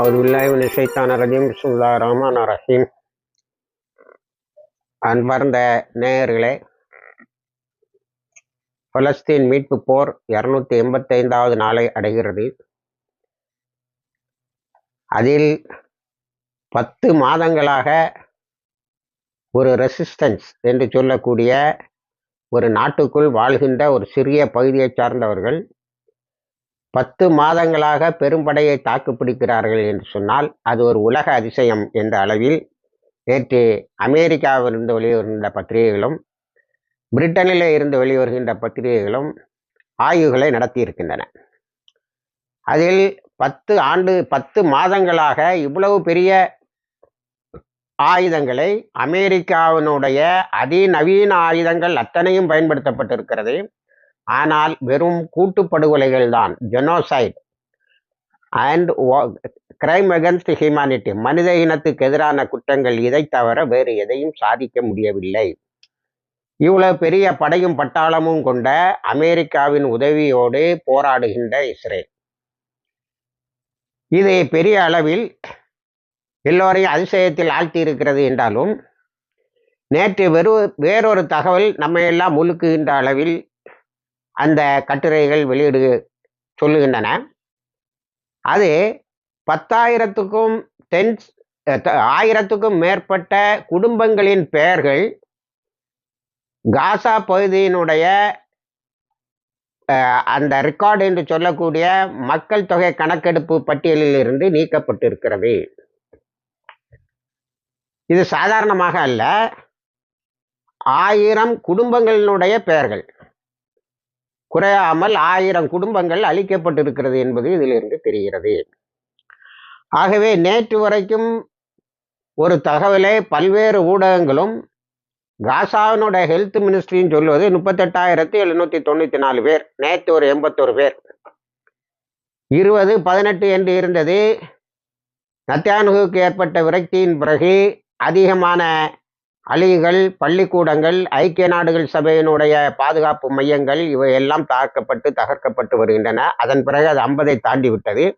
அவுதுல்லாஹிமிஷைத்தான சுல்லா ரஹ்மான் ரஹீம் அன்பார்ந்த நேயர்களே பலஸ்தீன் மீட்பு போர் இரநூத்தி எண்பத்தைந்தாவது நாளை அடைகிறது. அதில் பத்து மாதங்களாக ஒரு ரெசிஸ்டன்ஸ் என்று சொல்லக்கூடிய ஒரு நாட்டுக்குள் வாழ்கின்ற ஒரு சிறிய பகுதியைச் சார்ந்தவர்கள் பத்து மாதங்களாக பெரும்படையை தாக்குப்பிடிக்கிறார்கள் என்று சொன்னால் அது ஒரு உலக அதிசயம் என்ற அளவில் நேற்று அமெரிக்காவிலிருந்து வெளிவருகின்ற பத்திரிகைகளும் பிரிட்டனில் இருந்து வெளிவருகின்ற பத்திரிகைகளும் ஆய்வுகளை நடத்தியிருக்கின்றன. அதில் பத்து ஆண்டு பத்து மாதங்களாக இவ்வளவு பெரிய ஆயுதங்களை அமெரிக்காவினுடைய அதிநவீன ஆயுதங்கள் அத்தனையும் பயன்படுத்தப்பட்டிருக்கிறது. ஆனால் வெறும் கூட்டுப்படுகொலைகள் தான் genocide and crime against humanity மனித இனத்துக்கு எதிரான குற்றங்கள் இதை தவிர வேறு எதையும் சாதிக்க முடியவில்லை. இவ்வளவு பெரிய படையும் பட்டாளமும் கொண்ட அமெரிக்காவின் உதவியோடு போராடுகின்ற இஸ்ரேல். இது பெரிய அளவில் எல்லோரையும் அதிசயத்தில் ஆழ்த்தி இருக்கிறது என்றாலும் நேற்று வெறு வேறொரு தகவல் நம்ம எல்லாம் முழுக்குகின்ற அளவில் அந்த கட்டுரைகள் வெளியிடு சொல்லுகின்றன. அது பத்தாயிரத்துக்கும் டென்ஸ் ஆயிரத்துக்கும் மேற்பட்ட குடும்பங்களின் பெயர்கள் காசா பகுதியினுடைய அந்த ரெக்கார்டு என்று சொல்லக்கூடிய மக்கள் தொகை கணக்கெடுப்பு பட்டியலில் இருந்து நீக்கப்பட்டிருக்கிறது. இது சாதாரணமாக அல்ல. ஆயிரம் குடும்பங்களினுடைய பெயர்கள். குறையாமல் ஆயிரம் குடும்பங்கள் அழிக்கப்பட்டிருக்கிறது என்பது இதிலிருந்து தெரிகிறது. ஆகவே நேற்று வரைக்கும் ஒரு தகவலை பல்வேறு ஊடகங்களும் காசாவினுடைய ஹெல்த் மினிஸ்ட்ரின்னு சொல்லுவது முப்பத்தெட்டாயிரத்தி எழுநூற்றி தொண்ணூற்றி நாலு பேர். நேற்று ஒரு எண்பத்தொரு பேர். இருபது பதினெட்டு என்று இருந்தது. நத்தியானுகுக்கு ஏற்பட்ட விரக்தியின் பிறகு அதிகமான அழிகள் பள்ளிக்கூடங்கள் ஐக்கிய நாடுகள் சபையினுடைய பாதுகாப்பு மையங்கள் இவையெல்லாம் தாக்கப்பட்டு தகர்க்கப்பட்டு வருகின்றன. அதன் பிறகு அது ஐம்பதை தாண்டி விட்டது.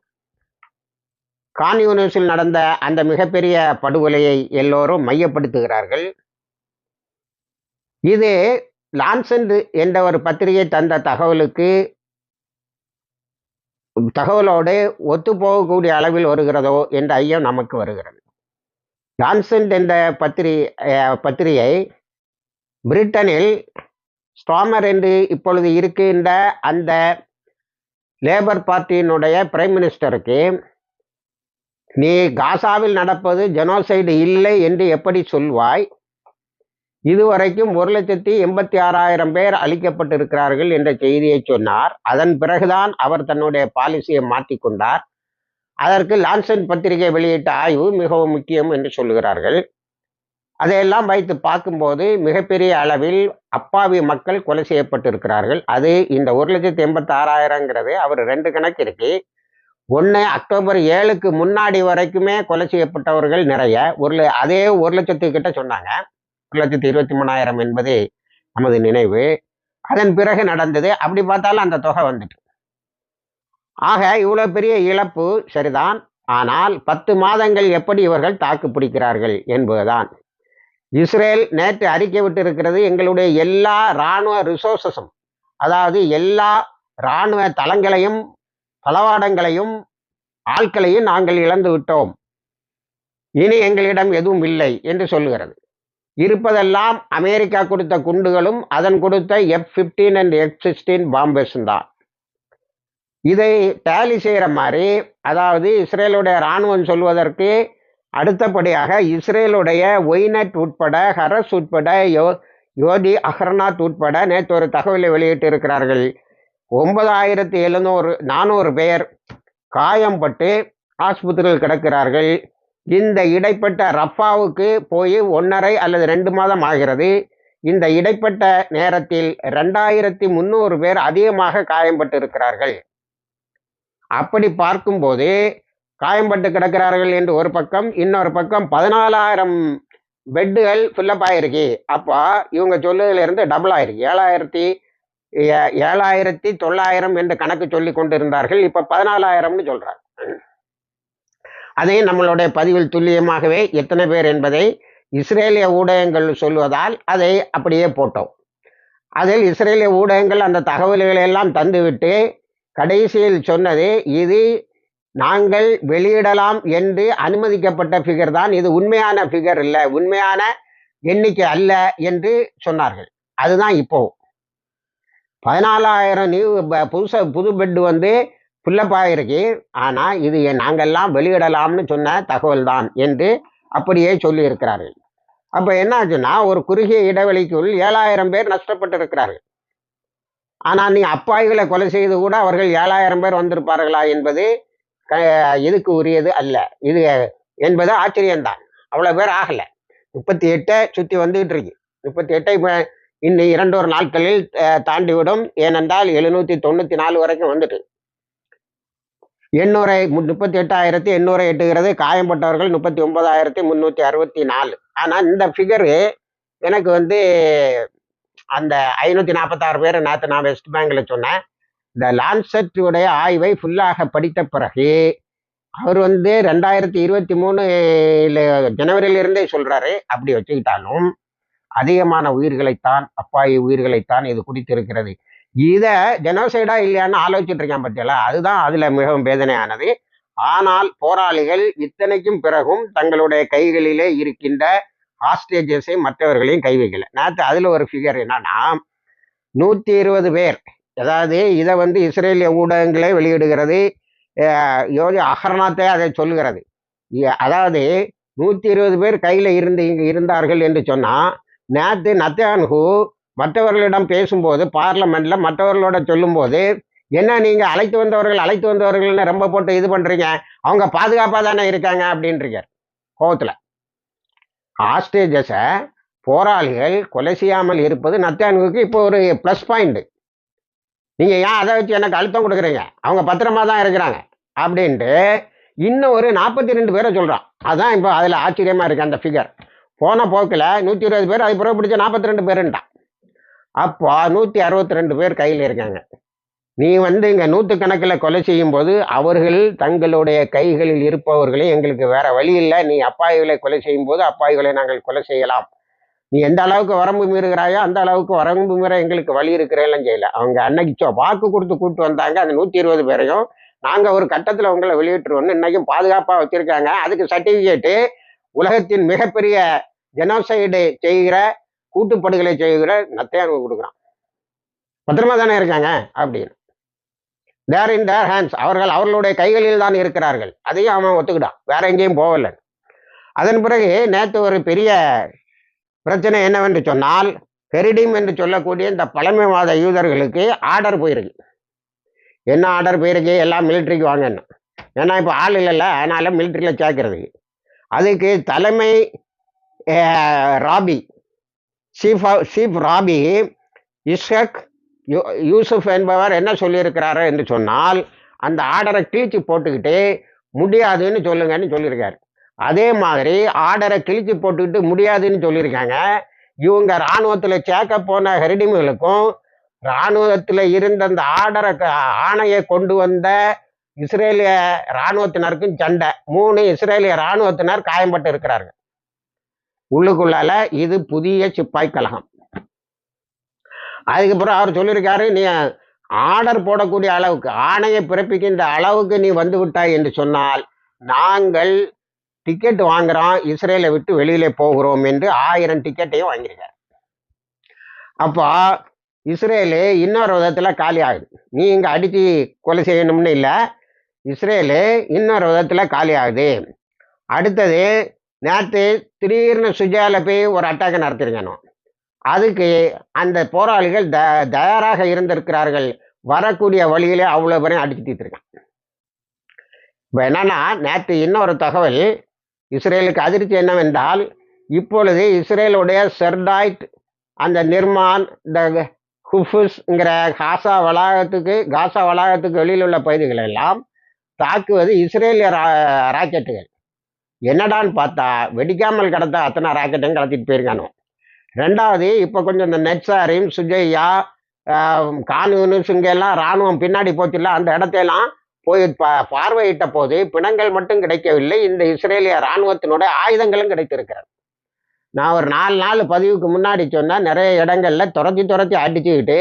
கான்யூனிஸில் நடந்த அந்த மிகப்பெரிய படுகொலையை எல்லோரும் மையப்படுத்துகிறார்கள். இது லான்சன் என்ற ஒரு பத்திரிகை தந்த தகவலுக்கு தகவலோடு ஒத்துப்போகக்கூடிய அளவில் வருகிறதோ என்ற ஐயம் நமக்கு வருகிறது. லான்சன் என்ற பத்திரி பத்திரிகை பிரிட்டனில் ஸ்டாமர் என்று இப்பொழுது இருக்கின்ற அந்த லேபர் பார்ட்டியினுடைய பிரைம் மினிஸ்டருக்கு நீ காசாவில் நடப்பது ஜெனோசைடு இல்லை என்று எப்படி சொல்வாய்? இதுவரைக்கும் ஒரு லட்சத்தி எண்பத்தி ஆறாயிரம் பேர் அளிக்கப்பட்டிருக்கிறார்கள் என்ற செய்தியை சொன்னார். அதன் பிறகுதான் அவர் தன்னுடைய பாலிசியை மாற்றிக்கொண்டார் அதற்கு லான்சன் பத்திரிகை வெளியிட்ட ஆய்வு மிகவும் முக்கியம் என்று சொல்லுகிறார்கள். அதையெல்லாம் வைத்து பார்க்கும்போது மிகப்பெரிய அளவில் அப்பாவி மக்கள் கொலை செய்யப்பட்டிருக்கிறார்கள். அது இந்த ஒரு லட்சத்தி எண்பத்தி ஆறாயிரங்கிறது. அவர் ரெண்டு கணக்கு இருக்கு. ஒன்று அக்டோபர் ஏழுக்கு முன்னாடி வரைக்குமே கொலை செய்யப்பட்டவர்கள் நிறைய. ஒரு அதே ஒரு லட்சத்துக்கிட்ட சொன்னாங்க. லட்சத்தி இருபத்தி மூணாயிரம் என்பது நமது நினைவு. அதன் பிறகு நடந்தது. அப்படி பார்த்தாலும் அந்த தொகை வந்துட்டு. ஆக இவ்வளோ பெரிய இழப்பு சரிதான். ஆனால் பத்து மாதங்கள் எப்படி இவர்கள் தாக்கு பிடிக்கிறார்கள் என்பதுதான். இஸ்ரேல் நேற்று அறிக்கை விட்டிருக்கிறது எங்களுடைய எல்லா இராணுவ ரிசோர்ஸஸும் அதாவது எல்லா இராணுவ தளங்களையும் தளவாடங்களையும் ஆட்களையும் நாங்கள் இழந்து விட்டோம். இனி எங்களிடம் எதுவும் இல்லை என்று சொல்லுகிறது. இருப்பதெல்லாம் அமெரிக்கா கொடுத்த குண்டுகளும் அதன் கொடுத்த F fifteen and F sixteen பாம்பர்ஸும் தான். இதை டேலி செய்கிற மாதிரி அதாவது இஸ்ரேலுடைய இராணுவம் சொல்வதற்கு அடுத்தபடியாக இஸ்ரேலுடைய ஒய்நட் உட்பட ஹரஸ் உட்பட யோ யோதி அஹர்நாத் உட்பட நேற்று ஒரு தகவலை வெளியிட்டு இருக்கிறார்கள் ஒன்பதாயிரத்தி எழுநூறு நானூறு பேர் காயம்பட்டு ஆஸ்பத்திரியில் கிடக்கிறார்கள். இந்த இடைப்பட்ட ரஃபாவுக்கு போய் ஒன்றரை அல்லது ரெண்டு மாதம் ஆகிறது. இந்த இடைப்பட்ட நேரத்தில் ரெண்டாயிரத்தி முந்நூறு பேர் அதிகமாக காயம்பட்டு இருக்கிறார்கள் அப்படி பார்க்கும்போது காயம்பட்டு கிடக்கிறார்கள் என்று ஒரு பக்கம் இன்னொரு பக்கம் பதினாலாயிரம் பெட்டுகள் ஃபில்லப் ஆயிருக்கு. அப்போ இவங்க சொல்லுதிலிருந்து டபுள் ஆயிருக்கு. ஏழாயிரத்தி ஏ- ஏழாயிரத்தி தொள்ளாயிரம் என்று கணக்கு சொல்லி கொண்டிருந்தார்கள். இப்போ பதினாலாயிரம்னு சொல்கிறாங்க அதையும் நம்மளுடைய பதிவில் துல்லியமாகவே எத்தனை பேர் என்பதை இஸ்ரேலிய ஊடகங்கள் சொல்வதால் அதை அப்படியே போட்டோம். அதில் இஸ்ரேலிய ஊடகங்கள் அந்த தகவல்களை எல்லாம் தந்துவிட்டு கடைசியில் சொன்னது இது நாங்கள் வெளியிடலாம் என்று அனுமதிக்கப்பட்ட ஃபிகர் தான் இது உண்மையான ஃபிகர் இல்லை உண்மையான எண்ணிக்கை அல்ல என்று சொன்னார்கள். அதுதான் இப்போ. பதினாலாயிரம் நியூ ப- புது பெட் வந்து புல்லப் ஆகிருக்கு ஆனால் இது நாங்கள்லாம் வெளியிடலாம்னு சொன்ன தகவல் தான் என்று அப்படியே சொல்லியிருக்கிறார்கள். அப்போ என்ன ஆச்சுன்னா ஒரு குறுகிய இடைவெளிக்குள் ஏழாயிரம் பேர் நஷ்டப்பட்டு இருக்கிறார்கள் ஆனால் நீ அப்பாய்களை கொலை செய்து கூட அவர்கள் ஏழாயிரம் பேர் வந்திருப்பார்களா என்பது க இதுக்கு உரியது அல்ல. இது என்பது ஆச்சரியம்தான். அவ்வளோ பேர் ஆகலை. முப்பத்தி எட்டை சுற்றி வந்துகிட்டு இருக்கு. முப்பத்தி எட்டை இப்போ இன்னும் இரண்டொரு நாட்களில் தாண்டிவிடும். ஏனென்றால் எழுநூற்றி தொண்ணூற்றி நாலு வரைக்கும் வந்துட்டு எண்ணூரை மு- முப்பத்தி எட்டாயிரத்தி எண்ணூறை எட்டுகிறது. காயம்பட்டவர்கள் முப்பத்தி ஒன்பதாயிரத்தி முந்நூற்றி அறுபத்தி நாலு. ஆனால் இந்த ஃபிகரு எனக்கு வந்து அந்த ஐநூற்றி நாற்பத்தாறு பேர் நேற்று நான் வெஸ்ட் பேங்கில் சொன்னேன். இந்த லான்செட்டுடைய ஆய்வை ஃபுல்லாக படித்த பிறகு அவர் வந்து ரெண்டாயிரத்தி இருபத்தி மூணு ஜனவரியிலிருந்தே சொல்கிறாரு அப்படி வச்சுக்கிட்டாலும் அதிகமான உயிர்களைத்தான் அப்பாவி உயிர்களைத்தான் இது குடித்திருக்கிறது. இதை ஜெனோசைடா இல்லையான்னு ஆலோசிச்சுட்டு இருக்கேன் பத்தியலா அதுதான் அதுல மிகவும் வேதனையானது. ஆனால் போராளிகள் இத்தனைக்கும் பிறகும் தங்களுடைய கைகளிலே இருக்கின்ற ஹாஸ்டேஜஸை மற்றவர்களையும் கை வைக்கல. நேற்று அதுல ஒரு ஃபிகர் என்னன்னா நூத்தி இருபது பேர் அதாவது இதை வந்து இஸ்ரேலிய ஊடகங்களே வெளியிடுகிறது யோகி யோதி அதை சொல்லுகிறது. அதாவது நூத்தி இருபது பேர் கையில இருந்து இங்கே இருந்தார்கள் என்று சொன்னா நேற்று நத்தியான்ஹூ மற்றவர்களிடம் பேசும்போது பார்லமெண்ட்ல மற்றவர்களோட சொல்லும்போது என்ன நீங்க அழைத்து வந்தவர்கள் அழைத்து வந்தவர்கள்னு ரொம்ப போட்டு இது பண்றீங்க? அவங்க பாதுகாப்பாக தானே இருக்காங்க? அப்படின்றீங்க கோபத்தில் ஆஸ்டேஜஸை போராளிகள் கொலை செய்யாமல் இருப்பது நத்தியானுக்கு இப்போ ஒரு ப்ளஸ் பாயிண்ட் நீங்க ஏன் அதை வச்சு எனக்கு அழுத்தம் கொடுக்குறீங்க? அவங்க பத்திரமா தான் இருக்கிறாங்க. அப்படின்ட்டு இன்னும் ஒரு நாற்பத்தி ரெண்டு பேரை சொல்கிறான் அதுதான் இப்போ அதில் ஆச்சரியமாக இருக்குது அந்த ஃபிகர் போன போக்கில் நூற்றி இருபது பேர் அது பிறகு பிடிச்ச நாற்பத்தி ரெண்டு பேருன்ட்டான். அப்போ நூற்றி அறுபத்தி ரெண்டு பேர் கையில் இருக்காங்க. நீ வந்து இங்கே நூற்றுக்கணக்கில் கொலை செய்யும் போது அவர்கள் தங்களுடைய கைகளில் இருப்பவர்களே எங்களுக்கு வேற வழி இல்லை. நீ அப்பாய்களை கொலை செய்யும் போது அப்பாய்களை நாங்கள் கொலை செய்யலாம். நீ எந்த அளவுக்கு வரம்பு மீறுகிறாயோ அந்த அளவுக்கு வரம்பு மீற எங்களுக்கு வழி இருக்கிறேன்லாம் செய்யல. அவங்க அன்னைக்கு வாக்கு கொடுத்து கூப்பிட்டு வந்தாங்க. அந்த நூற்றி இருபது பேரையும் நாங்கள் ஒரு கட்டத்தில் உங்களை வெளியிட்டுருவோம்னு இன்னைக்கும் பாதுகாப்பாக வச்சுருக்காங்க. அதுக்கு சர்டிஃபிகேட்டு உலகத்தின் மிகப்பெரிய ஜெனோசைடு செய்கிற கூட்டுப்படுகொலை செய்கிற நத்தையானு கொடுக்குறான். பத்திரமா தானே இருக்காங்க? அப்படின்னு. தேர் இன் தேர் ஹேண்ட்ஸ் அவர்கள் அவர்களுடைய கைகளில் தான் இருக்கிறார்கள். அதையும் அவன் ஒத்துக்கிட்டான். வேற எங்கேயும் போகல அதன் பிறகு நேற்று ஒரு பெரிய பிரச்சனை என்னவென்று சொன்னால் பெரிடிம் என்று சொல்லக்கூடிய இந்த பழமைவாத யூதர்களுக்கு ஆர்டர் போயிருக்கு. என்ன ஆர்டர் போயிருக்கு? எல்லாம் மிலிட்ரிக்கு வாங்கன்னு ஏன்னா இப்போ ஆள் இல்லைல்ல. அதனால மிலிட்ரியில் சேர்க்கறதுக்கு. அதுக்கு தலைமை ராபி சீஃப் சீஃப் ராபி இஷக் யூ யூசுப் என்பவர் என்ன சொல்லியிருக்கிறாரு என்று சொன்னால் அந்த ஆர்டரை கிழிச்சு போட்டுக்கிட்டு முடியாதுன்னு சொல்லுங்கன்னு சொல்லியிருக்காரு. அதே மாதிரி ஆர்டரை கிழிச்சு போட்டுக்கிட்டு முடியாதுன்னு சொல்லியிருக்காங்க. இவங்க இராணுவத்தில் சேர்க்க போன ஹெரிடிமுகளுக்கும் இராணுவத்தில் இருந்த அந்த ஆர்டரை க- ஆணையை கொண்டு வந்த இஸ்ரேலிய இராணுவத்தினருக்கும் சண்டை. மூணு இஸ்ரேலிய இராணுவத்தினர் காயம்பட்டு இருக்கிறார்கள். உள்ளுக்குள்ளால இது புதிய சிப்பாய் கழகம். அதுக்கப்புறம் அவர் சொல்லியிருக்காரு நீ ஆர்டர் போடக்கூடிய அளவுக்கு ஆணையை பிறப்பிக்கின்ற அளவுக்கு நீ வந்து விட்டாய் என்று சொன்னால் நாங்கள் டிக்கெட் வாங்குறோம் இஸ்ரேலை விட்டு வெளியிலே போகிறோம் என்று ஆயிரம் டிக்கெட்டையும் வாங்கியிருக்காரு. அப்போ இஸ்ரேலு இன்னொரு விதத்தில் காலி ஆகுது. நீ இங்கே அடித்து கொலை செய்யணும்னு இல்லை இஸ்ரேலு இன்னொரு விதத்தில் காலி ஆகுது. அடுத்தது நேற்று திடீர்னு சுஜால போய் ஒரு அட்டாக்கை நடத்திருக்கணும் அதுக்கு அந்த போராளிகள் த தயாராக இருந்திருக்கிறார்கள். வரக்கூடிய வழியிலே அவ்வளோ பேரையும் அடிச்சு தீர்த்திருக்கான். இப்போ என்னன்னா நேற்று இன்னொரு தகவல் இஸ்ரேலுக்கு அதிர்ச்சி என்னவென்றால் இப்பொழுது இஸ்ரேலுடைய செர்டாய்ட் அந்த நிர்மான் இந்த குஃபுஸ்ங்கிற காசா வளாகத்துக்கு காசா வளாகத்துக்கு வெளியில் உள்ள பகுதிகள் எல்லாம் தாக்குவது இஸ்ரேலிய ரா- ராக்கெட்டுகள். என்னடான்னு பார்த்தா வெடிக்காமல் கடத்த அத்தனை ராக்கெட்டையும் கடத்திட்டு போயிருக்கானோ. ரெண்டாவது இப்போ கொஞ்சம் இந்த நெட்சாரியும் சுஜையா கானூனு சுங்கெல்லாம் ராணுவம் பின்னாடி போச்சுல அந்த இடத்தையெல்லாம் போய் பா பார்வையிட்ட போது பிணங்கள் மட்டும் கிடைக்கவில்லை இந்த இஸ்ரேலிய ராணுவத்தினுடைய ஆயுதங்களும் கிடைத்திருக்கிறது. நான் ஒரு நாலு நாள் பதிவுக்கு முன்னாடி சொன்னால் நிறைய இடங்களில் துரத்தி துரத்தி அடிச்சுக்கிட்டு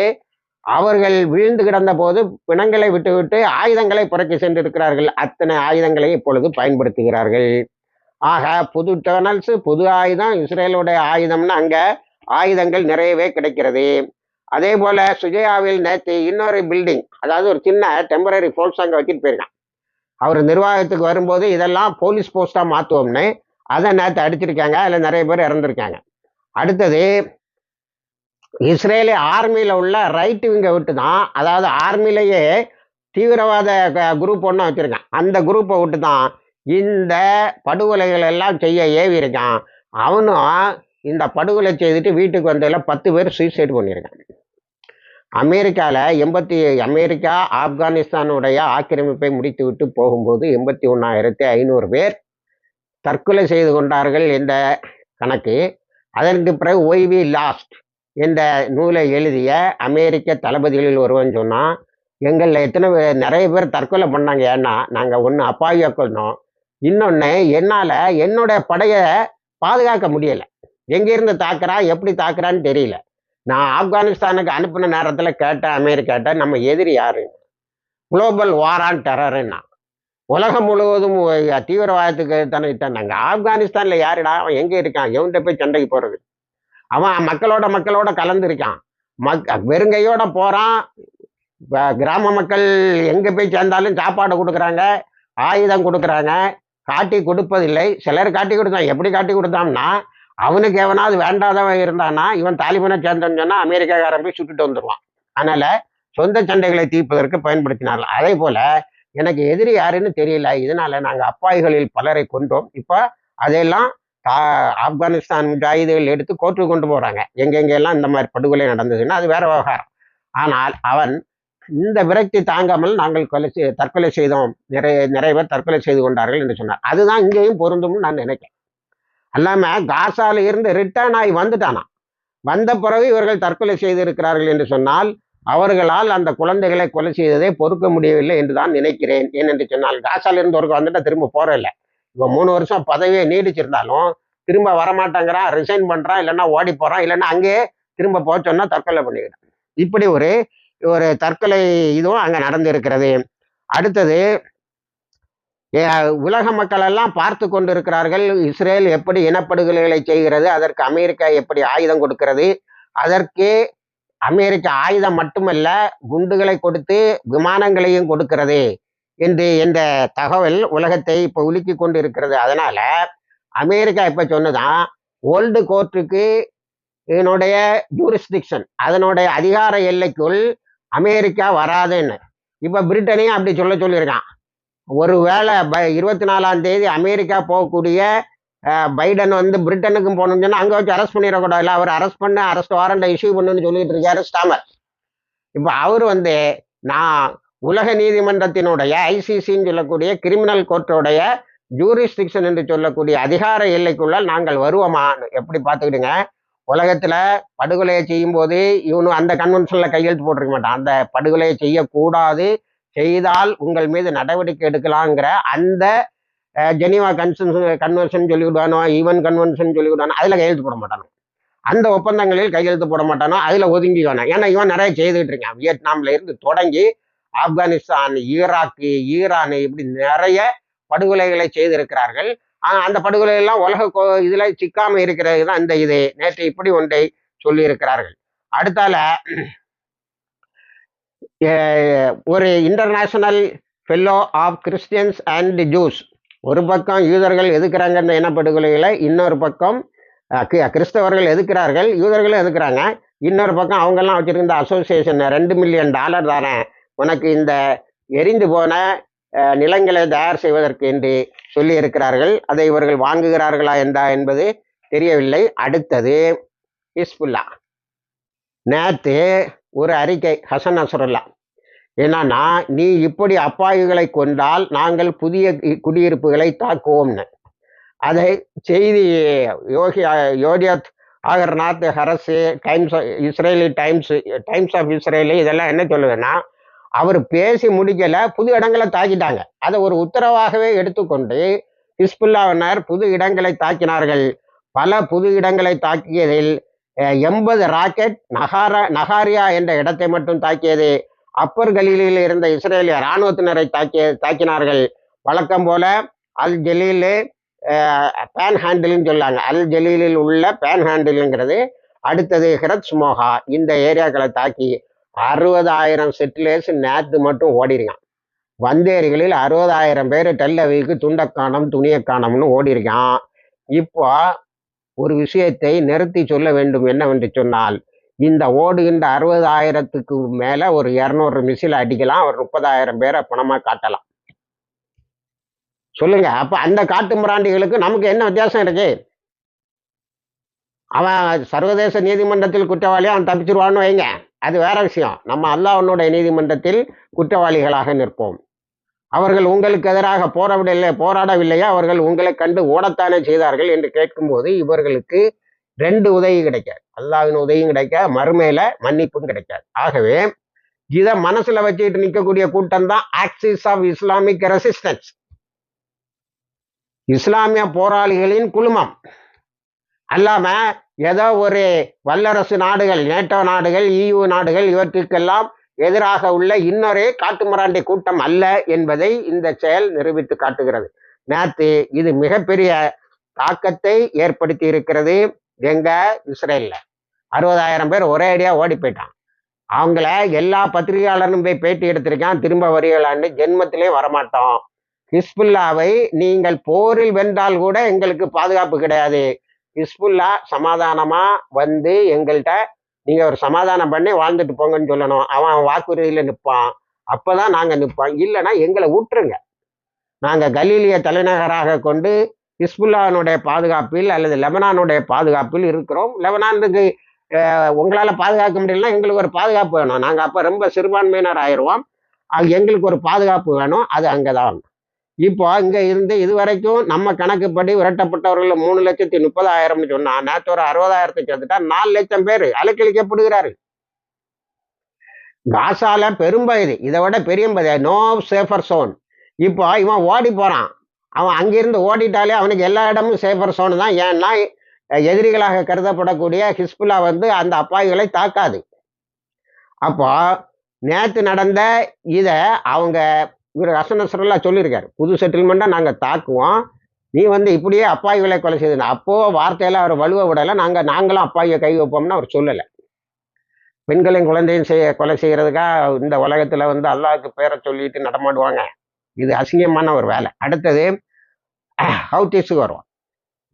அவர்கள் விழுந்து கிடந்த போது பிணங்களை விட்டுவிட்டு ஆயுதங்களை புறக்கி சென்றிருக்கிறார்கள். அத்தனை ஆயுதங்களை இப்பொழுது பயன்படுத்துகிறார்கள். ஆக புது டேர்னல்ஸு புது ஆயுதம் இஸ்ரேலுடைய ஆயுதம்னு அங்கே ஆயுதங்கள் நிறையவே கிடைக்கிறது. அதே போல சுஜயாவில் நேற்று இன்னொரு பில்டிங் அதாவது ஒரு சின்ன டெம்பரரி ஃபோர்ஸ் அங்கே வச்சுட்டு போயிருக்கான். அவர் நிர்வாகத்துக்கு வரும்போது இதெல்லாம் போலீஸ் போஸ்ட்டாக மாற்றுவோம்னு அதை நேற்று அடிச்சிருக்காங்க அதில் நிறைய பேர் இறந்துருக்காங்க. அடுத்தது இஸ்ரேலி ஆர்மியில் உள்ள ரைட்டு விங்கை விட்டு தான் அதாவது ஆர்மிலேயே தீவிரவாத குரூப் ஒன்று வச்சுருக்கான். அந்த குரூப்பை விட்டு தான் இந்த படுகொலைகள் எல்லாம் செய்ய ஏவி இருக்கான் அவனும் இந்த படுகொலை செய்துட்டு வீட்டுக்கு வந்ததில் பத்து பேர் சூசைட் பண்ணியிருக்கான். அமெரிக்காவில் எண்பத்தி அமெரிக்கா ஆப்கானிஸ்தானுடைய ஆக்கிரமிப்பை முடித்து விட்டு போகும்போது எண்பத்தி ஒன்றாயிரத்தி ஐநூறு பேர் தற்கொலை செய்து கொண்டார்கள் என்ற கணக்கு. அதற்கு பிறகு ஒய்வி லாஸ்ட் என்ற நூலை எழுதிய அமெரிக்க தளபதிகளில் ஒருவன் சொன்னான் எங்களில் எத்தனை நிறைய பேர் தற்கொலை பண்ணாங்க. ஏன்னா நாங்கள் ஒன்று அப்பாவியாக கொண்டோம் இன்னொன்று என்னால் என்னோட படையை பாதுகாக்க முடியலை. எங்கேருந்து தாக்குறான் எப்படி தாக்குறான்னு தெரியல. நான் ஆப்கானிஸ்தானுக்கு அனுப்பின நேரத்தில் கேட்டேன் அமெரிக்காட்ட நம்ம எதிரி யாரு? குளோபல் வாரான் டெரருன்னா. உலகம் முழுவதும் தீவிரவாதத்துக்கு தானே நாங்க ஆப்கானிஸ்தானில் யாருடா? அவன் எங்கே இருக்கான்? எவன்கிட்ட போய் சண்டைக்கு போகிறது அவன் மக்களோட மக்களோட கலந்துருக்கான். மக் வெறுங்கையோட போகிறான் கிராம மக்கள் எங்கே போய் சேர்ந்தாலும் சாப்பாடு கொடுக்குறாங்க ஆயுதம் கொடுக்குறாங்க. காட்டி கொடுப்பதில்லை. சிலர் காட்டி கொடுத்தான் எப்படி காட்டி கொடுத்தான்னா அவனுக்கு எவனாவது வேண்டாதவன் இருந்தானா இவன் தாலிபனை சேர்ந்தவன் சொன்னா அமெரிக்காக்காரன் போய் சுட்டுட்டு வந்துடுவான் அதனால சொந்த சண்டைகளை தீர்ப்பதற்கு பயன்படுத்தினார்கள். அதே போல எனக்கு எதிரி யாருன்னு தெரியல. இதனால நாங்க அப்பாய்களில் பலரை கொண்டோம் இப்போ அதையெல்லாம் தா- ஆப்கானிஸ்தான் முஜாஹிதுகள் எடுத்து கோர்ட்டுக்கு கொண்டு போறாங்க. எங்கெங்கெல்லாம் இந்த மாதிரி படுகொலை நடந்ததுன்னா அது வேற விவகாரம். ஆனால் அவன் இந்த விரக்தி தாங்காமல் நாங்கள் கொலை செய் தற்கொலை செய்தோம். நிறைய நிறைய பேர் தற்கொலை செய்து கொண்டார்கள் என்று சொன்னார். அதுதான் இங்கேயும் பொருந்தும்னு நான் நினைக்கிறேன். அல்லாம காசால இருந்து ரிட்டர்ன் ஆகி வந்துட்டானா? வந்த பிறகு இவர்கள் தற்கொலை செய்திருக்கிறார்கள் என்று சொன்னால் அவர்களால் அந்த குழந்தைகளை கொலை செய்ததை பொறுக்க முடியவில்லை என்று தான் நினைக்கிறேன். ஏனென்று சொன்னால் காசால இருந்து ஒருக்க வந்துட்டா திரும்ப போறதில்ல இவன் மூணு வருஷம் பதவியை நீடிச்சிருந்தாலும் திரும்ப வரமாட்டேங்கிறான் ரிசைன் பண்றான் இல்லைன்னா ஓடி போறான் இல்லைன்னா அங்கேயே திரும்ப போச்சோன்னா தற்கொலை பண்ணிக்கிறான் இப்படி ஒரு ஒரு தற்கொலை இதுவும் அங்கே நடந்திருக்கிறது. அடுத்தது உலக மக்கள் எல்லாம் பார்த்து கொண்டிருக்கிறார்கள். இஸ்ரேல் எப்படி இனப்படுகொலைகளை செய்கிறது அதற்கு அமெரிக்கா எப்படி ஆயுதம் கொடுக்கிறது. அதற்கு அமெரிக்கா ஆயுதம் மட்டுமல்ல குண்டுகளை கொடுத்து விமானங்களையும் கொடுக்கிறது என்று இந்த தகவல் உலகத்தை இப்போ உலுக்கி கொண்டு இருக்கிறது அதனால அமெரிக்கா இப்போ சொன்னதான் ஓல்டு கோர்ட்டுக்கு இதனுடைய ஜூரிஸ்டிக்ஷன் அதனுடைய அதிகார எல்லைக்குள் அமெரிக்கா வராதுன்னு. இப்போ பிரிட்டனையும் அப்படி சொல்ல சொல்லியிருக்கான். ஒருவேளை ப இருபத்தி நாலாம் தேதி அமெரிக்கா போகக்கூடிய பைடன் வந்து பிரிட்டனுக்கும் போகணும்னு சொன்னால் அங்கே வச்சு அரெஸ்ட் பண்ணிடக்கூடாது. இல்லை அவர் அரெஸ்ட் பண்ண அரெஸ்ட் வாரண்டை இஷ்யூ பண்ணுன்னு சொல்லிட்டு இருக்காரு ஸ்டாமர். இப்போ அவர் வந்து நான் உலக நீதிமன்றத்தினுடைய ஐசிசின்னு சொல்லக்கூடிய கிரிமினல் கோர்ட்டோடைய ஜூரிஸ்டிக்ஷன் என்று சொல்லக்கூடிய அதிகார எல்லைக்குள்ள நாங்கள் வருவோமான்னு எப்படி பார்த்துக்கிடுங்க? உலகத்துல படுகொலையை செய்யும் போது இவனு அந்த கன்வென்ஷன்ல கையெழுத்து போட்டிருக்க மாட்டான். அந்த படுகொலையை செய்யக்கூடாது செய்தால் உங்கள் மீது நடவடிக்கை எடுக்கலாங்கிற அந்த ஜெனிவா ஜெனீவா கன்சன் கன்வென்ஷன் சொல்லிவிடுவானோ ஈவன் கன்வென்ஷன் சொல்லிவிடுவானோ அதுல கையெழுத்து போட மாட்டானோ. அந்த ஒப்பந்தங்களில் கையெழுத்து போட மாட்டானோ அதுல ஒதுங்கிவானோ ஏன்னா இவன் நிறைய செய்துட்டு இருக்கான். வியட்நாம்ல இருந்து தொடங்கி ஆப்கானிஸ்தான் ஈராக்கு ஈரான் இப்படி நிறைய படுகொலைகளை செய்திருக்கிறார்கள். அந்த படுகொலை எல்லாம் உலக கோ- இதுல சிக்காம இருக்கிறது தான் இந்த இது. நேற்று இப்படி ஒன்றை சொல்லி இருக்கிறார்கள் அடுத்தால ஒரு international fellow of Christians and Jews ஒரு பக்கம் யூதர்கள் எதுக்குறாங்க இந்த இனப்படுகொலைகளை இன்னொரு பக்கம் கி- கிறிஸ்தவர்கள் எதுக்கிறார்கள் யூதர்களும் எதுக்குறாங்க இன்னொரு பக்கம் அவங்கெல்லாம் வச்சிருந்த அசோசியேஷன் ரெண்டு மில்லியன் டாலர் தானே உனக்கு இந்த எரிந்து போன நிலங்களை தயார் செய்வதற்கு என்று சொல்லி இருக்கிறார்கள் அதை இவர்கள் வாங்குகிறார்களா என்றா என்பது தெரியவில்லை. அடுத்தது ஹிஸ்புல்லா. நேற்று ஒரு அறிக்கை ஹசன் அசுரல்லா என்னன்னா நீ இப்படி அப்பாவிகளை கொண்டால் நாங்கள் புதிய குடியிருப்புகளை தாக்குவோம்னு. அதை செய்தி யோகி Yedioth Ahronoth Haaretz Times Israeli Times Times of Israeli இதெல்லாம் என்ன சொல்லுவேன்னா அவர் பேசி முடிக்கல புது இடங்களை தாக்கிட்டாங்க. அதை ஒரு உத்தரவாகவே எடுத்துக்கொண்டு ஹிஸ்புல்லாவினர் புது இடங்களை தாக்கினார்கள். பல புது இடங்களை தாக்கியதில் எண்பது ராக்கெட் நகாரா நகாரியா என்ற இடத்தை மட்டும் தாக்கியது. அப்பர் கலீலில் இருந்த இஸ்ரேலிய இராணுவத்தினரை தாக்கிய தாக்கினார்கள். வழக்கம் போல அல் ஜலீலு பேன் ஹேண்டில்னு சொல்லாங்க. அல் ஜலீலில் உள்ள பேன் ஹேண்டிலுங்கிறது அடுத்தது ஹிரத் ஸ்மோகா இந்த ஏரியாக்களை தாக்கி அறுபதாயிரம் செட்டிலேஸ் நேத்து மட்டும் ஓடிருக்கான். வந்தேரிகளில் அறுபதாயிரம் பேர் டெல்லவிக்கு துண்டக்கானம் துணியக்கானம்னு ஓடிருக்கான். இப்போ ஒரு விஷயத்தை நிறுத்தி சொல்ல வேண்டும் என்னவென்று சொன்னால் இந்த ஓடுகின்ற அறுபதாயிரத்துக்கு மேலே ஒரு இரநூறு மிசில் அடிக்கலாம் ஒரு முப்பதாயிரம் பேரை பணமாக காட்டலாம். சொல்லுங்க அப்போ அந்த காட்டு முராண்டிகளுக்கு நமக்கு என்ன வித்தியாசம் இருக்கு? அவன் சர்வதேச நீதிமன்றத்தில் குற்றவாளி அவன் தப்பிச்சிருவான்னு வைங்க. அது வேற விஷயம். நம்ம அல்லாஹனுடைய நீதிமன்றத்தில் குற்றவாளிகளாக நிற்போம். அவர்கள் உங்களுக்கு எதிராக போராடவில்லை போராடவில்லையா? அவர்கள் உங்களை கண்டு ஓடத்தானே செய்தார்கள் என்று கேட்கும்போது இவர்களுக்கு ரெண்டு உதவி கிடைக்காது. அல்லாவின் உதவியும் கிடைக்க மறுமையில மன்னிப்பும் கிடைக்காது. ஆகவே இதை மனசுல வச்சுக்கிட்டு நிற்கக்கூடிய கூட்டம் தான் ஆக்சிஸ் ஆஃப் இஸ்லாமிக் ரெசிஸ்டன்ஸ் இஸ்லாமிய போராளிகளின் குழுமம். அல்லாம ஏதோ ஒரு வல்லரசு நாடுகள் நேட்டோ நாடுகள் இயு நாடுகள் இவற்றுக்கெல்லாம் எதிராக உள்ள இன்னொரு காட்டுமிராண்டி கூட்டம் அல்ல என்பதை இந்த செயல் நிரூபித்து காட்டுகிறது. நேத்து இது மிகப்பெரிய தாக்கத்தை ஏற்படுத்தி இருக்கிறது எங்க இஸ்ரேல்ல. அறுபதாயிரம் பேர் ஒரே அடியா ஓடி போயிட்டான் அவங்கள எல்லா பத்திரிகையாளரும் போய் பேட்டி எடுத்திருக்கான் திரும்ப வருகலான்னு ஜென்மத்திலே வரமாட்டோம். ஹிஸ்புல்லாவை நீங்கள் போரில் வென்றால் கூட எங்களுக்கு பாதுகாப்பு கிடையாது. ஹிஸ்புல்லா சமாதானமா வந்து எங்கள்கிட்ட நீங்க ஒரு சமாதானம் பண்ணி வாழ்ந்துட்டு போங்கன்னு சொல்லணும். அவன் வாக்குறுதியில நிற்பான் அப்பதான் நாங்க நிற்போம் இல்லைன்னா எங்களை விட்டுருங்க நாங்க கலீலிய தலைநகராக கொண்டு ஹிஸ்புல்லானுடைய பாதுகாப்பில் அல்லது லெபனானுடைய பாதுகாப்பில் இருக்கிறோம். லெபனானுக்கு உங்களால் உங்களால பாதுகாக்க முடியலன்னா எங்களுக்கு ஒரு பாதுகாப்பு வேணும். நாங்க அப்ப ரொம்ப சிறுபான்மையினர் ஆயிடுவோம் எங்களுக்கு ஒரு பாதுகாப்பு வேணும். அது அங்கதான். இப்போ அங்கே இருந்து இதுவரைக்கும் நம்ம கணக்குப்படி விரட்டப்பட்டவர்கள் மூணு லட்சத்தி முப்பதாயிரம்னு சொன்னா நேற்று ஒரு அறுபதாயிரத்தை சேர்த்துட்டா நாலு லட்சம் பேர் அலைக்கழிக்கப்படுகிறாரு காசால பெரும்பகுதி இதை விட பெரிய பகுதி நோ சேஃபர் சோன் இப்போ இவன் ஓடி போறான். அவன் அங்கிருந்து ஓடிட்டாலே அவனுக்கு எல்லா இடமும் சேஃபர் சோன் தான். ஏன்னா எதிரிகளாக கருதப்படக்கூடிய ஹிஸ்புல்லா வந்து அந்த அப்பாவிகளை தாக்காது. அப்போ நேற்று நடந்த இதை அவங்க இவர் ஹசனஸ்ரல்லா சொல்லியிருக்காரு. புது செட்டில்மெண்ட்டாக நாங்கள் தாக்குவோம். நீ வந்து இப்படியே அப்பாவிகளை கொலை செய்து அப்போ வார்த்தையெல்லாம் அவர் வலுவை விடலை. நாங்கள் நாங்களும் அப்பாயை கை வைப்போம்னு அவர் சொல்லலை. பெண்களையும் குழந்தையும் செய்ய கொலை செய்யறதுக்காக இந்த உலகத்துல வந்து அல்லாவுக்கு பேரை சொல்லிட்டு நடமாடுவாங்க? இது அசிங்கமான ஒரு வேலை. அடுத்தது ஹவுட்டிஸுக்கு வருவோம்.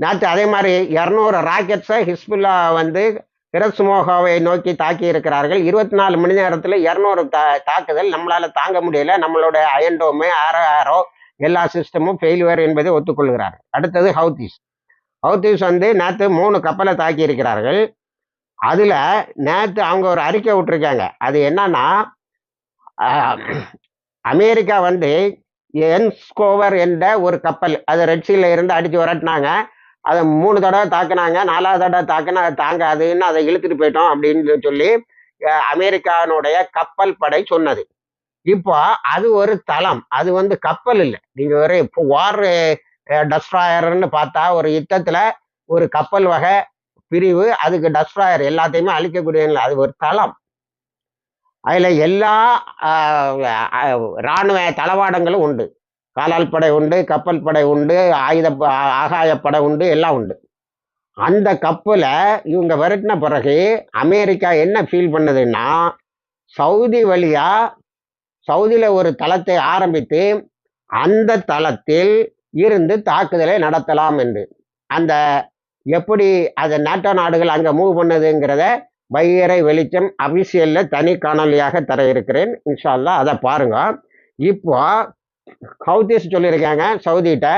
நேற்று அதே மாதிரி இரநூறு ராக்கெட்ஸை ஹிஸ்புல்லா வந்து ஹிரஸ்மோகாவை நோக்கி தாக்கி இருக்கிறார்கள். இருபத்தி நாலு மணி நேரத்தில் இரநூறு தா தாக்குதல் நம்மளால் தாங்க முடியல. நம்மளோட அயன்டோமு ஆரோ ஆரோ எல்லா சிஸ்டமும் ஃபெயில்வேர் என்பதை ஒத்துக்கொள்கிறார்கள். அடுத்தது ஹவுதீஸ் ஹவுதீஸ் வந்து நேற்று மூணு கப்பலை தாக்கி இருக்கிறார்கள். அதில் நேற்று அவங்க ஒரு அறிக்கை விட்டுருக்காங்க. அது என்னன்னா அமெரிக்கா வந்து என்ஸ்கோவர் என்ற ஒரு கப்பல் அது ரெட்சியில் இருந்து அடித்து விரட்டினாங்க. அதை மூணு தடவை தாக்குனாங்க நாலாவது தடவை தாக்குனா அது தாங்காதுன்னு அதை இழுத்துட்டு போயிட்டோம் அப்படின்னு சொல்லி அமெரிக்கானுடைய கப்பல் படை சொன்னது. இப்போ அது ஒரு தளம் அது வந்து கப்பல் இல்லை. நீங்கள் ஒரு வார் டஸ்ட்ராயர்னு பார்த்தா ஒரு யுத்தத்தில் ஒரு கப்பல் வகை பிரிவு அதுக்கு டஸ்ட்ராயர் எல்லாத்தையுமே அழிக்கக்கூடிய அது ஒரு தளம். அதில் எல்லா இராணுவ தளவாடங்களும் உண்டு. காலால் படை உண்டு கப்பல் படை உண்டு ஆயுத ப- ஆகாயப்படை உண்டு எல்லாம் உண்டு. அந்த கப்பலை இவங்க விரட்டின பிறகு அமெரிக்கா என்ன ஃபீல் பண்ணுதுன்னா சவுதி வழியா சவுதியில் ஒரு தளத்தை ஆரம்பித்து அந்த தளத்தில் இருந்து தாக்குதலை நடத்தலாம் என்று. அந்த எப்படி அதை நேட்டோ நாடுகள் அங்கே மூவ் பண்ணுதுங்கிறத வைகரை வெளிச்சம் அபிஷியல்ல தனி காணொலியாக தர இருக்கிறேன். இன்ஷா அல்லாஹ் அதை பாருங்க. இப்போ ஹவுதிஸ் சொல்லியிருக்காங்க சவுதிகிட்ட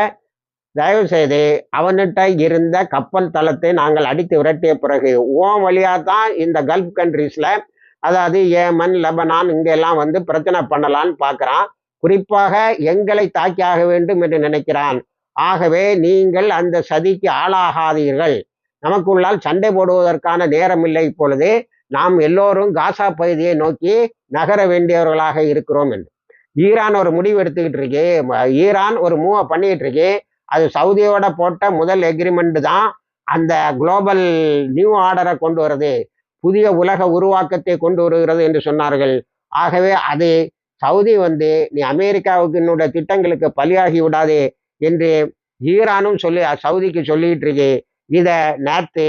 தயவு செய்து அவன்கிட்ட இருந்த கப்பல் தளத்தை நாங்கள் அடித்து விரட்டிய பிறகு ஓம் வழியாக தான் இந்த கல்ஃப் கண்ட்ரீஸில் அதாவது ஏமன் லெபனான் இங்கெல்லாம் வந்து பிரச்சனை பண்ணலான்னு பார்க்குறான் குறிப்பாக எங்களை தாக்கியாக வேண்டும் என்று நினைக்கிறான். ஆகவே நீங்கள் அந்த சதிக்கு ஆளாகாதீர்கள். நமக்குள்ளால் சண்டை போடுவதற்கான நேரம் இல்லை இப்பொழுது. நாம் எல்லோரும் காசா பகுதியை நோக்கி நகர வேண்டியவர்களாக இருக்கிறோம் என்று. ஈரான் ஒரு முடிவு எடுத்துக்கிட்டு இருக்கு. ஈரான் ஒரு மூவை பண்ணிக்கிட்டு இருக்கு. அது சவுதியோட போட்ட முதல் எக்ரிமெண்ட் தான் அந்த குளோபல் நியூ ஆர்டரை கொண்டு வருது. புதிய உலக உருவாக்கத்தை கொண்டு வருகிறது என்று சொன்னார்கள். ஆகவே அது சவுதி வந்து நீ அமெரிக்காவுக்கு என்னோட திட்டங்களுக்கு பலியாகி விடாதே என்று ஈரானும் சொல்லி சவுதிக்கு சொல்லிட்டு இருக்கு. இதை நேற்று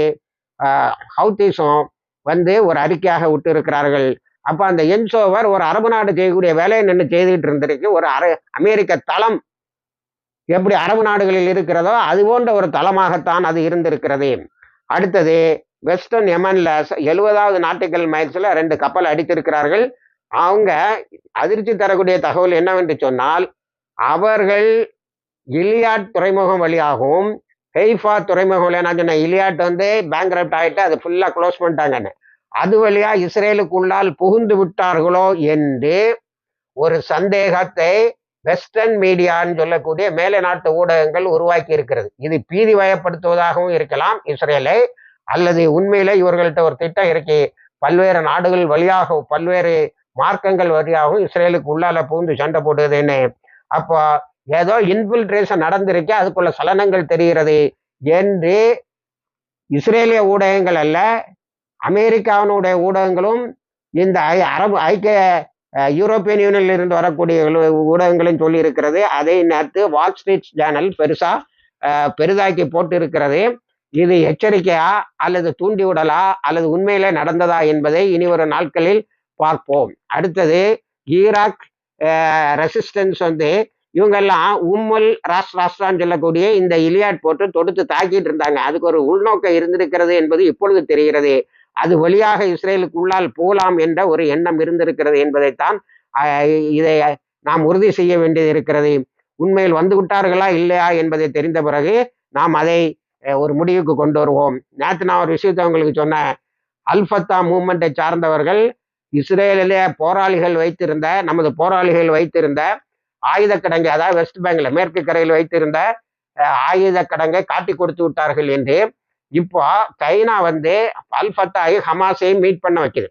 ஹவுத்திஸும் வந்து ஒரு அறிக்கையாக விட்டு இருக்கிறார்கள் அப்போ அந்த என்சோவர் ஒரு அரபு நாடு செய்யக்கூடிய வேலையை நின்று செய்துகிட்டு இருந்திருக்கு. ஒரு அர அமெரிக்க தளம் எப்படி அரபு நாடுகளில் இருக்கிறதோ அது போன்ற ஒரு தளமாகத்தான் அது இருந்திருக்கிறது. அடுத்தது வெஸ்டர்ன் எமன்ல எழுபதாவது நாட்டிக்கல் மைல்ஸில் ரெண்டு கப்பல் அடித்திருக்கிறார்கள். அவங்க அதிர்ச்சி தரக்கூடிய தகவல் என்னவென்று சொன்னால் அவர்கள் இலியாட் துறைமுகம் வழியாகவும் ஹெய்ஃபா துறைமுகம் வழியா நான் சொன்னேன் இலியாட் வந்து பேங்க்ரப்ட் ஆகிட்டு அது ஃபுல்லாக க்ளோஸ் பண்ணிட்டாங்கன்னு. அது வழியா இஸ்ரேலுக்குள்ளால் புகுந்து விட்டார்களோ என்று ஒரு சந்தேகத்தை வெஸ்டர்ன் மீடியான்னு சொல்லக்கூடிய மேலை நாட்டு ஊடகங்கள் உருவாக்கி இருக்கிறது. இது பீதி வயப்படுத்துவதாகவும் இருக்கலாம் இஸ்ரேலை அல்லது உண்மையிலே இவர்கள்ட்ட ஒரு திட்டம் இருக்கு. பல்வேறு நாடுகள் வழியாக பல்வேறு மார்க்கங்கள் வழியாகவும் இஸ்ரேலுக்கு உள்ளால புகுந்து சண்டை போடுதுன்னு அப்போ ஏதோ இன்ஃபில்ட்ரேஷன் நடந்திருக்கு அதுக்குள்ள சலனங்கள் தெரிகிறது என்று இஸ்ரேலிய ஊடகங்கள் அல்ல அமெரிக்காவினுடைய ஊடகங்களும் இந்த ஐ- அரபு ஐக்கிய யூரோப்பியன் யூனியனில் இருந்து வரக்கூடிய ஊடகங்களும் சொல்லி இருக்கிறது அதை நேற்று வால் ஸ்ட்ரீட் சேனல் பெருசா பெரிதாக்கி போட்டு இருக்கிறது இது எச்சரிக்கையா அல்லது தூண்டி விடலா அல்லது உண்மையிலே நடந்ததா என்பதை இனி ஒரு நாட்களில் பார்ப்போம். அடுத்தது ஈராக் ரெசிஸ்டன்ஸ் வந்து இவங்கெல்லாம் உம்முல் ராஷ் ராஷ்டான்னு சொல்லக்கூடிய இந்த இலியாட் போட்டு தொடுத்து தாக்கிட்டு இருந்தாங்க. அதுக்கு ஒரு உள்நோக்கம் இருந்திருக்கிறது என்பது இப்பொழுது தெரிகிறது. அது வழியாக இஸ்ரேலுக்கு உள்ளால் போகலாம் என்ற ஒரு எண்ணம் இருந்திருக்கிறது என்பதைத்தான் இதை நாம் உறுதி செய்ய வேண்டியது இருக்கிறது. உண்மையில் வந்து விட்டார்களா இல்லையா என்பதை தெரிந்த பிறகு நாம் அதை ஒரு முடிவுக்கு கொண்டு வருவோம். நேற்று நான் ஒரு விஷயத்தை உங்களுக்கு சொன்னேன். அல்ஃபத்தா மூமெண்ட்டை சார்ந்தவர்கள் இஸ்ரேலிலே போராளிகள் வைத்திருந்த நமது போராளிகள் வைத்திருந்த ஆயுத கிடங்கை அதாவது வெஸ்ட் பேங்க்ல மேற்கு கரையில் வைத்திருந்த ஆயுத கடங்கை காட்டி கொடுத்து விட்டார்கள் என்று இப்போ சைனா வந்து அல்ஃபத்தாகி ஹமாஸையும் மீட் பண்ண வைக்குது.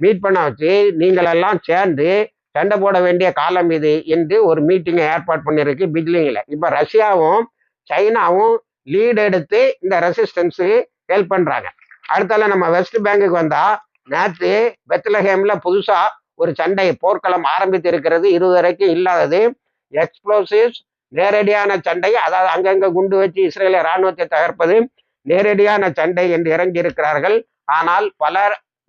மீட் பண்ண வச்சு நீங்களெல்லாம் சேர்ந்து சண்டை போட வேண்டிய காலம் இது என்று ஒரு மீட்டிங்கை ஏற்பாடு பண்ணியிருக்கு பிட்லிங்கில் இப்போ ரஷ்யாவும் சைனாவும் லீடு எடுத்து இந்த ரெசிஸ்டன்ஸு ஹெல்ப் பண்ணுறாங்க. அடுத்தால நம்ம வெஸ்ட் பேங்குக்கு வந்தால் நேற்று பெத்லஹேமில் புதுசாக ஒரு சண்டை போர்க்களம் ஆரம்பித்து இருக்கிறது இதுவரைக்கும் இல்லாதது. எக்ஸ்ப்ளோசிவ்ஸ் நேரடியான சண்டை அதாவது அங்கங்கே குண்டு வச்சு இஸ்ரேலிய இராணுவத்தை தகர்ப்பது நேரடியான சண்டை என்று இறங்கி இருக்கிறார்கள் ஆனால் பல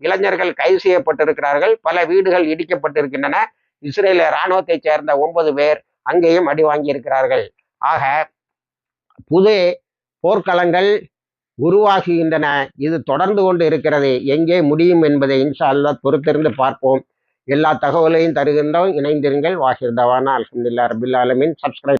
இளைஞர்கள் கைது செய்யப்பட்டிருக்கிறார்கள். பல வீடுகள் இடிக்கப்பட்டிருக்கின்றன. இஸ்ரேல இராணுவத்தை சேர்ந்த ஒன்பது பேர் அங்கேயும் அடி வாங்கியிருக்கிறார்கள். ஆக புது போர்க்களங்கள் உருவாகுகின்றன இது தொடர்ந்து கொண்டு இருக்கிறது. எங்கே முடியும் என்பதை இன்ஷா அல்லாஹ் பொறுத்திருந்து பார்ப்போம். எல்லா தகவலையும் தருகின்றோம். இணைந்திருங்கள். வாஹிர் அலமதுல்லா அல்ஹம்துலில்லாஹ் ரபில் ஆலமீன். சப்ஸ்கிரைப்